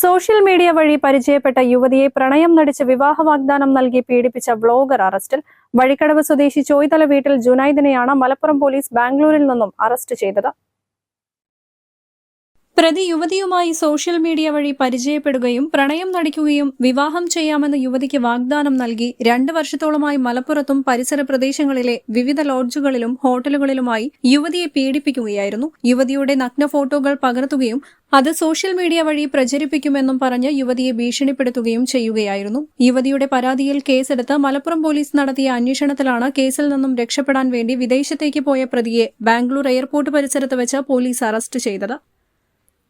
Social media വഴി പരിചയപ്പെട്ട യുവതിയെ പ്രണയം നടിച്ച് വിവാഹ വാഗ്ദാനം നൽകി പീഡിപ്പിച്ച വ്ലോഗർ അറസ്റ്റിൽ വഴിക്കടവ് സ്വദേശി ചോയ്തല വീട്ടിൽ ജുനൈദിനെയാണ് മലപ്പുറം പോലീസ് ബാംഗ്ലൂരിൽ നിന്നും അറസ്റ്റ് ചെയ്തത്. പ്രതി യുവതിയുമായി സോഷ്യൽ മീഡിയ വഴി പരിചയപ്പെടുകയും പ്രണയം നടിക്കുകയും വിവാഹം ചെയ്യാമെന്ന് യുവതിക്ക് വാഗ്ദാനം നൽകി രണ്ട് വർഷത്തോളമായി മലപ്പുറത്തും പരിസര പ്രദേശങ്ങളിലെ വിവിധ ലോഡ്ജുകളിലും ഹോട്ടലുകളിലുമായി യുവതിയെ പീഡിപ്പിക്കുകയായിരുന്നു. യുവതിയുടെ നഗ്ന ഫോട്ടോകൾ പകർത്തുകയും അത് സോഷ്യൽ മീഡിയ വഴി പ്രചരിപ്പിക്കുമെന്നും പറഞ്ഞ് യുവതിയെ ഭീഷണിപ്പെടുത്തുകയും ചെയ്യുകയായിരുന്നു. യുവതിയുടെ പരാതിയിൽ കേസെടുത്ത് മലപ്പുറം പോലീസ് നടത്തിയ അന്വേഷണത്തിലാണ് കേസിൽ നിന്നും രക്ഷപ്പെടാൻ വേണ്ടി വിദേശത്തേക്ക് പോയ പ്രതിയെ ബാംഗ്ലൂർ എയർപോർട്ട് പരിസരത്ത് വെച്ച് പോലീസ് അറസ്റ്റ് ചെയ്തത്.